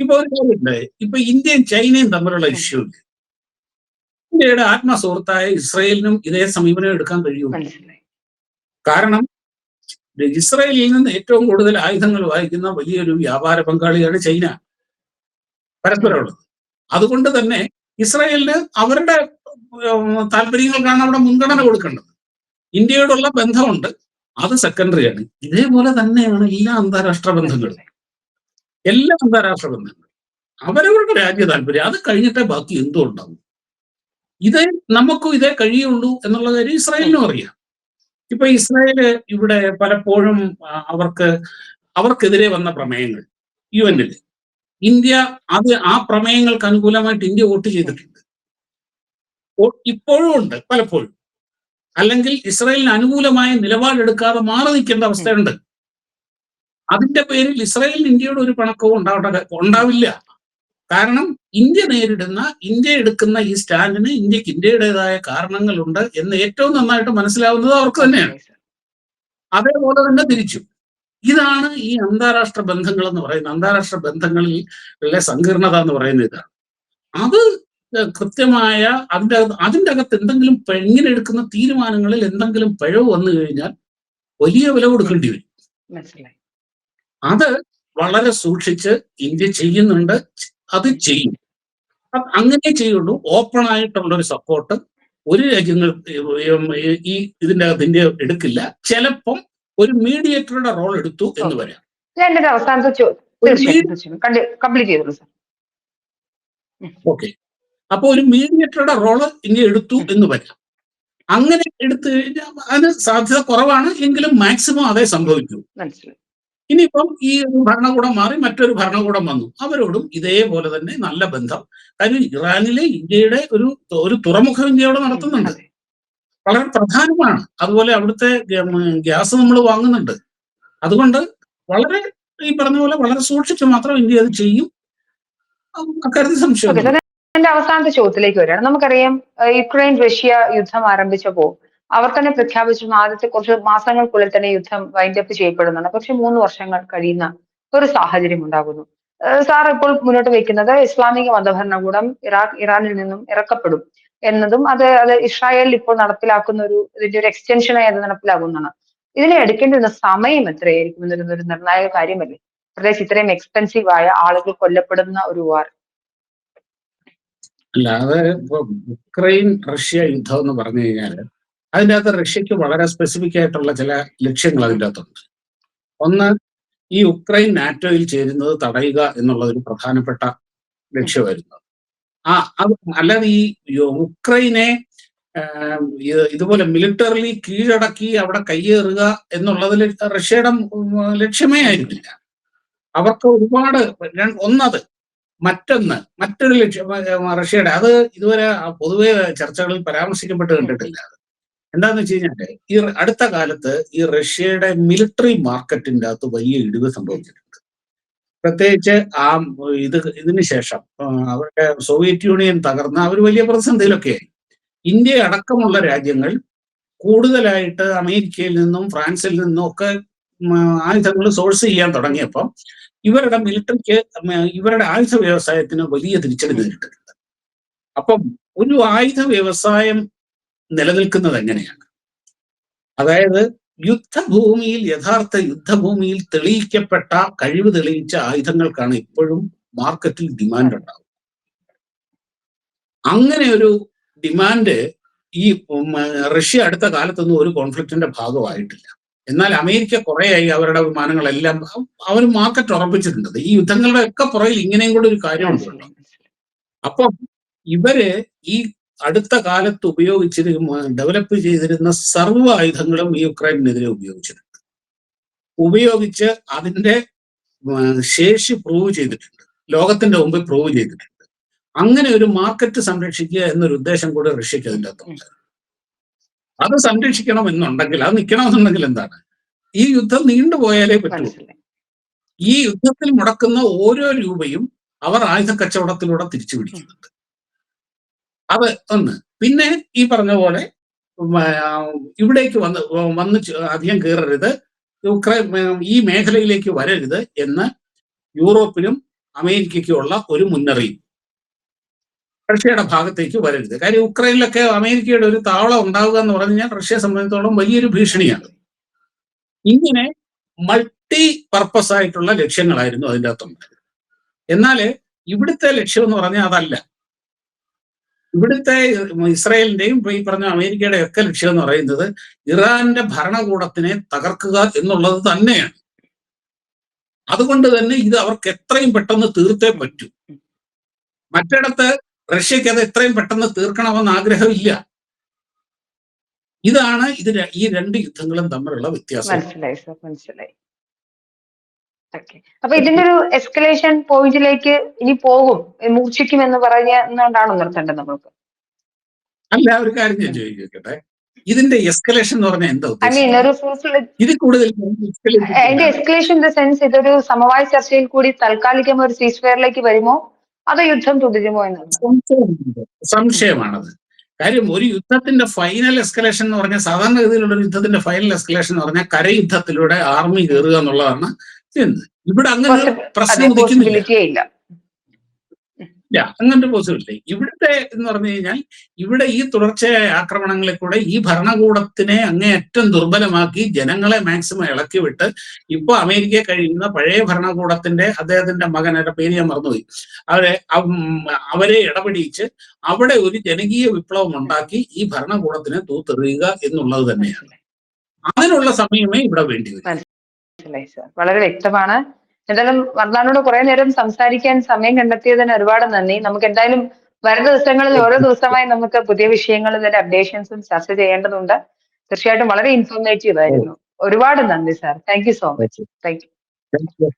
ഇപ്പൊ ഒരു കാര്യമുണ്ട് ഇപ്പൊ ഇന്ത്യയും ചൈനയും തമ്മിലുള്ള ഇഷ്യൂ ഇല്ല? ഇന്ത്യയുടെ ആത്മസുഹൃത്തായ ഇസ്രായേലിനും ഇതേ സമീപനം എടുക്കാൻ കഴിയൂ കാരണം ഇസ്രായേലിൽ നിന്ന് ഏറ്റവും കൂടുതൽ ആയുധങ്ങൾ വാങ്ങിക്കുന്ന വലിയൊരു വ്യാപാര പങ്കാളിയാണ് ചൈന. പരസ്പരമുള്ളത്. അതുകൊണ്ട് തന്നെ ഇസ്രായേലിന് അവരുടെ താല്പര്യങ്ങൾക്കാണ് അവിടെ മുൻഗണന കൊടുക്കേണ്ടത്. ഇന്ത്യയോടുള്ള ബന്ധമുണ്ട്. അത് സെക്കൻഡറിയാണ് ഇതേപോലെ തന്നെയാണ് എല്ലാ അന്താരാഷ്ട്ര ബന്ധങ്ങളും. എല്ലാ അന്താരാഷ്ട്ര ബന്ധങ്ങളും. അവരവരുടെ രാജ്യ താല്പര്യം. അത് കഴിഞ്ഞിട്ടേ ബാക്കി എന്തും ഉണ്ടാവും. ഇതേ നമുക്കും ഇതേ കഴിയുള്ളൂ എന്നുള്ള കാര്യം ഇസ്രായേലിനും അറിയാം. ഇപ്പൊ ഇസ്രായേൽ ഇവിടെ പലപ്പോഴും അവർക്ക് അവർക്കെതിരെ വന്ന പ്രമേയങ്ങൾ. യു എന്നിൽ ഇന്ത്യ അത് ആ പ്രമേയങ്ങൾക്ക് അനുകൂലമായിട്ട് ഇന്ത്യ വോട്ട് ചെയ്തിട്ടുണ്ട്. ഇപ്പോഴും ഉണ്ട് പലപ്പോഴും. അല്ലെങ്കിൽ ഇസ്രായേലിന് അനുകൂലമായ നിലപാടെടുക്കാതെ മാറി നിൽക്കേണ്ട അവസ്ഥയുണ്ട്. അതിന്റെ പേരിൽ ഇസ്രായേലിന് ഇന്ത്യയുടെ ഒരു പണക്കവും ഉണ്ടാവട്ടെ ഉണ്ടാവില്ല. കാരണം ഇന്ത്യ നേരിടുന്ന ഇന്ത്യ എടുക്കുന്ന ഈ സ്റ്റാൻഡിന് ഇന്ത്യയ്ക്ക് ഇന്ത്യയുടേതായ കാരണങ്ങളുണ്ട് എന്ന് ഏറ്റവും നന്നായിട്ട് മനസ്സിലാവുന്നത് അവർക്ക് തന്നെയാണ്. അതേപോലെ തന്നെ തിരിച്ചു. ഇതാണ് ഈ അന്താരാഷ്ട്ര ബന്ധങ്ങൾ എന്ന് പറയുന്നത്. അന്താരാഷ്ട്ര ബന്ധങ്ങളിൽ ഉള്ള സങ്കീർണത എന്ന് പറയുന്ന ഇതാണ്. അത് കൃത്യമായ അതിന്റെ അകത്ത് അതിന്റെ അകത്ത് എന്തെങ്കിലും ഇങ്ങനെ എടുക്കുന്ന തീരുമാനങ്ങളിൽ എന്തെങ്കിലും പിഴവ് വന്നു കഴിഞ്ഞാൽ വലിയ വില കൊടുക്കേണ്ടി വരും. അത് വളരെ സൂക്ഷിച്ച് ഇന്ത്യ ചെയ്യുന്നുണ്ട് അത് ചെയ്യും. അങ്ങനെ ചെയ്യുള്ളൂ. ഓപ്പൺ ആയിട്ടുള്ള ഒരു സപ്പോർട്ട് ഒരു രാജ്യങ്ങൾ ഈ ഇതിന്റെ അകത്ത് ഇന്ത്യ എടുക്കില്ല. ചിലപ്പം ഒരു മീഡിയേറ്ററുടെ റോൾ എടുത്തു എന്ന് വരാം ഞാൻ അവസാനത്തെ തീർച്ചയായും കംപ്ലീറ്റ് ചെയ്തോളൂ സാർ ഓക്കെ അപ്പൊ ഒരു മീഡിയേറ്ററുടെ റോൾ ഇനി എടുത്തു എന്ന് വരാം അങ്ങനെ എടുത്തു കഴിഞ്ഞാൽ അതിന് സാധ്യത കുറവാണ് എങ്കിലും മാക്സിമം അതേ സംഭവിക്കൂ. ഇനിയിപ്പം ഈ ഒരു ഭരണകൂടം മാറി മറ്റൊരു ഭരണകൂടം വന്നു. അവരോടും ഇതേപോലെ തന്നെ നല്ല ബന്ധം. കാര്യം ഇറാനിലെ ഇന്ത്യയുടെ ഒരു ഒരു തുറമുഖം ഇന്ത്യയോട് നടത്തുന്നുണ്ട്. വളരെ പ്രധാനമാണ്. അതുപോലെ അവിടുത്തെ ഗ്യാസ് നമ്മൾ വാങ്ങുന്നുണ്ട്. അതുകൊണ്ട് വളരെ ഈ പറഞ്ഞ പോലെ വളരെ സൂക്ഷിച്ച് മാത്രം ഇന്ത്യ അത് ചെയ്യും. അക്കാര്യത്തിൽ സംശയം എന്റെ അവസാനത്തെ ചോദ്യത്തിലേക്ക് വരികയാണ്. നമുക്കറിയാം യുക്രൈൻ റഷ്യ യുദ്ധം ആരംഭിച്ചപ്പോൾ അവർ തന്നെ പ്രഖ്യാപിച്ചു ആദ്യത്തെ കുറച്ച് മാസങ്ങൾക്കുള്ളിൽ തന്നെ യുദ്ധം വൈൻഡപ്പ് ചെയ്യപ്പെടുന്നുണ്ട്. പക്ഷെ മൂന്ന് വർഷങ്ങൾ കഴിയുന്ന ഒരു സാഹചര്യം ഉണ്ടാകുന്നു. സാർ ഇപ്പോൾ മുന്നോട്ട് വെക്കുന്നത് ഇസ്ലാമിക മതഭരണകൂടം ഇറാഖ് ഇറാനിൽ നിന്നും ഇറക്കപ്പെടും എന്നതും അത് അത് ഇസ്രായേൽ ഇപ്പോൾ നടപ്പിലാക്കുന്ന ഒരു ഇതിന്റെ ഒരു എക്സ്റ്റൻഷനായി അത് നടപ്പിലാകുന്നതാണ് ഇതിനെ എടുക്കേണ്ടിരുന്ന സമയം എത്രയായിരിക്കും എന്നൊരു ഒരു നിർണായക കാര്യമല്ലേ? പ്രത്യേകിച്ച് ഇത്രയും എക്സ്പെൻസീവ് ആയ ആളുകൾ കൊല്ലപ്പെടുന്ന ഒരു വാർ. അല്ല അത് ഉക്രൈൻ റഷ്യ യുദ്ധം എന്ന് പറഞ്ഞു കഴിഞ്ഞാൽ അതിന്റെ അകത്ത് റഷ്യക്ക് വളരെ സ്പെസിഫിക് ആയിട്ടുള്ള ചില ലക്ഷ്യങ്ങൾ അതിന്റെ അകത്തുണ്ട് ഒന്ന് ഈ ഉക്രൈൻ നാറ്റോയിൽ ചേരുന്നത് തടയുക എന്നുള്ള ഒരു പ്രധാനപ്പെട്ട ലക്ഷ്യമായിരുന്നു. ആ അത് അല്ലാതെ ഈ ഉക്രൈനെ ഇതുപോലെ മിലിറ്ററിലി കീഴടക്കി അവിടെ കയ്യേറുക എന്നുള്ളതിൽ റഷ്യയുടെ ലക്ഷ്യമേ ആയിരുന്നില്ല. അവർക്ക് ഒരുപാട് ഒന്നത് മറ്റൊന്ന് മറ്റൊരു ലക്ഷ്യം റഷ്യയുടെ. അത് ഇതുവരെ പൊതുവെ ചർച്ചകളിൽ പരാമർശിക്കപ്പെട്ട് കണ്ടിട്ടില്ല. എന്താന്ന് വെച്ച് കഴിഞ്ഞാൽ ഈ അടുത്ത കാലത്ത് ഈ റഷ്യയുടെ മിലിറ്ററി മാർക്കറ്റിന്റെ അകത്ത് വലിയ ഇടിവ് സംഭവിച്ചിട്ടുണ്ട്. പ്രത്യേകിച്ച് ആ ഇത് ഇതിന് ശേഷം അവരുടെ സോവിയറ്റ് യൂണിയൻ തകർന്ന അവർ വലിയ പ്രതിസന്ധിയിലൊക്കെയായി ഇന്ത്യ അടക്കമുള്ള രാജ്യങ്ങൾ കൂടുതലായിട്ട് അമേരിക്കയിൽ നിന്നും ഫ്രാൻസിൽ നിന്നും ഒക്കെ ആയുധങ്ങൾ സോഴ്സ് ചെയ്യാൻ തുടങ്ങിയപ്പോൾ ഇവരുടെ മിലിറ്ററിക്ക് ഇവരുടെ ആയുധ വ്യവസായത്തിന് വലിയ തിരിച്ചടി നേരിട്ടിട്ടുണ്ട്. അപ്പം ഒരു ആയുധ വ്യവസായം നിലനിൽക്കുന്നത് എങ്ങനെയാണ്? അതായത് യുദ്ധഭൂമിയിൽ യഥാർത്ഥ യുദ്ധഭൂമിയിൽ തെളിയിക്കപ്പെട്ട കഴിവ് തെളിയിച്ച ആയുധങ്ങൾക്കാണ് ഇപ്പോഴും മാർക്കറ്റിൽ ഡിമാൻഡ് ഉണ്ടാവുക അങ്ങനെ ഒരു ഡിമാൻഡ് ഈ റഷ്യ അടുത്ത കാലത്തൊന്നും ഒരു കോൺഫ്ലിക്റ്റിന്റെ ഭാഗമായിട്ടില്ല. എന്നാൽ അമേരിക്ക കുറേയായി അവരുടെ വിമാനങ്ങളെല്ലാം അവർ മാർക്കറ്റ് ഉറപ്പിച്ചിട്ടുണ്ട്. ഈ യുദ്ധങ്ങളുടെ ഒക്കെ പുറകിൽ ഇങ്ങനെയും കൂടെ ഒരു കാര്യമുണ്ടല്ലോ അപ്പം ഇവർ ഈ അടുത്ത കാലത്ത് ഉപയോഗിച്ചിരുന്ന ഡെവലപ്പ് ചെയ്തിരുന്ന സർവ ആയുധങ്ങളും ഈ യുക്രൈനെതിരെ ഉപയോഗിച്ചിട്ടുണ്ട്. ഉപയോഗിച്ച് അതിന്റെ ശേഷി പ്രൂവ് ചെയ്തിട്ടുണ്ട്. ലോകത്തിന്റെ മുമ്പിൽ പ്രൂവ് ചെയ്തിട്ടുണ്ട്. അങ്ങനെ ഒരു മാർക്കറ്റ് സംരക്ഷിക്കുക എന്നൊരു ഉദ്ദേശം കൂടെ റഷ്യക്ക് അതിന്റെ അകത്തുണ്ട്. അത് സംരക്ഷിക്കണം എന്നുണ്ടെങ്കിൽ അത് നിൽക്കണമെന്നുണ്ടെങ്കിൽ എന്താണ്? ഈ യുദ്ധം നീണ്ടുപോയാലേ പറ്റൂ ഈ യുദ്ധത്തിൽ മുടക്കുന്ന ഓരോ രൂപയും അവർ ആയുധ കച്ചവടത്തിലൂടെ തിരിച്ചു പിടിക്കുന്നുണ്ട് അത് ഒന്ന്. പിന്നെ ഈ പറഞ്ഞ പോലെ ഇവിടേക്ക് വന്ന് വന്ന് അധികം കയറരുത്. യുക്രൈൻ ഈ മേഖലയിലേക്ക് വരരുത് എന്ന് യൂറോപ്പിലും അമേരിക്കയ്ക്കുമുള്ള ഒരു മുന്നറിയിപ്പ്. റഷ്യയുടെ ഭാഗത്തേക്ക് വരരുത്. കാര്യം യുക്രൈനിലൊക്കെ അമേരിക്കയുടെ ഒരു താവളം ഉണ്ടാവുക എന്ന് പറഞ്ഞു കഴിഞ്ഞാൽ റഷ്യയെ സംബന്ധിച്ചിടത്തോളം വലിയൊരു ഭീഷണിയാണ്. ഇങ്ങനെ മൾട്ടി പർപ്പസ് ആയിട്ടുള്ള ലക്ഷ്യങ്ങളായിരുന്നു അതിന്റെ അകത്തുണ്ടായത്. എന്നാൽ ഇവിടുത്തെ ലക്ഷ്യം എന്ന് പറഞ്ഞാൽ അതല്ല. ഇവിടുത്തെ ഇസ്രായേലിന്റെയും ഈ പറഞ്ഞ അമേരിക്കയുടെ ഒക്കെ ലക്ഷ്യം എന്ന് പറയുന്നത് ഇറാന്റെ ഭരണകൂടത്തിനെ തകർക്കുക എന്നുള്ളത് തന്നെയാണ്. അതുകൊണ്ട് തന്നെ ഇത് അവർക്ക് എത്രയും പെട്ടെന്ന് തീർത്തേ പറ്റൂ. മറ്റിടത്ത് റഷ്യക്ക് അത് എത്രയും പെട്ടെന്ന് തീർക്കണമെന്ന് ആഗ്രഹമില്ല. ഇതാണ് ഇത് ഈ രണ്ട് യുദ്ധങ്ങളും തമ്മിലുള്ള വ്യത്യാസം. മനസ്സിലായി. അപ്പൊ ഇതിന്റെ ഒരു എസ്കലേഷൻ പോയിന്റിലേക്ക് ഇനി പോകും മൂർച്ഛിക്കും എന്ന് പറയുന്നതാണ് നിർത്തേണ്ടത് നമ്മൾക്ക്. അല്ല ഒരു കാര്യം ഞാൻ ചോദിക്കട്ടെ? ഇതിന്റെ എസ്കലേഷൻ എന്ന് പറഞ്ഞാൽ എന്താ ഇത് കൂടുതൽ അതിന്റെ എസ്കലേഷൻ ഇൻ ദ സെൻസ് ഇതൊരു സമവായ ചർച്ചയിൽ കൂടി താൽക്കാലികം ഒരു സീസ് ഫെയറിലേക്ക് വരുമോ? അതോ യുദ്ധം തുടരുമോ എന്നാണ് സംശയമാണത്. കാര്യം ഒരു യുദ്ധത്തിന്റെ ഫൈനൽ എസ്കലേഷൻ എന്ന് പറഞ്ഞാൽ സാധാരണഗതിയിലുള്ള ഒരു യുദ്ധത്തിന്റെ ഫൈനൽ എസ്കലേഷൻ എന്ന് പറഞ്ഞാൽ കരയുദ്ധത്തിലൂടെ ആർമി കയറുക എന്നുള്ളതാണ് ചെയ്യുന്നത് ഇവിടെ അങ്ങനെ പ്രശ്നം ഉദിക്കുന്നില്ല. അങ്ങനത്തെ പോസിബിലിറ്റി ഇവിടുത്തെ എന്ന് പറഞ്ഞു കഴിഞ്ഞാൽ ഇവിടെ ഈ തുടർച്ചയായ ആക്രമണങ്ങളിൽ കൂടെ ഈ ഭരണകൂടത്തിനെ അങ്ങേയറ്റം ദുർബലമാക്കി ജനങ്ങളെ മാക്സിമം ഇളക്കി വിട്ട് ഇപ്പൊ അമേരിക്കയെ കഴിയുന്ന പഴയ ഭരണകൂടത്തിന്റെ അദ്ദേഹത്തിന്റെ മകൻ എന്റെ പേര് ഞാൻ മറന്നുപോയി. അവരെ അവരെ ഇടപെടിയിച്ച് അവിടെ ഒരു ജനകീയ വിപ്ലവം ഉണ്ടാക്കി ഈ ഭരണകൂടത്തിനെ തൂത്തെറിയുക എന്നുള്ളത് തന്നെയാണ്. അതിനുള്ള സമയമേ ഇവിടെ വേണ്ടി വരും. മനസ്സിലായി സാർ വളരെ വ്യക്തമാണ്. എന്തായാലും വർദ്ധാനോട് കുറെ നേരം സംസാരിക്കാൻ സമയം കണ്ടെത്തിയതിന് ഒരുപാട് നന്ദി. നമുക്ക് എന്തായാലും വരും ദിവസങ്ങളിൽ ഓരോ ദിവസമായി നമുക്ക് പുതിയ വിഷയങ്ങളും ഇതിന്റെ അപ്ഡേഷൻസും ചർച്ച ചെയ്യേണ്ടതുണ്ട്. തീർച്ചയായിട്ടും വളരെ ഇൻഫോർമേറ്റീവ് ആയിരുന്നു. ഒരുപാട് നന്ദി sir thank you so much thank you.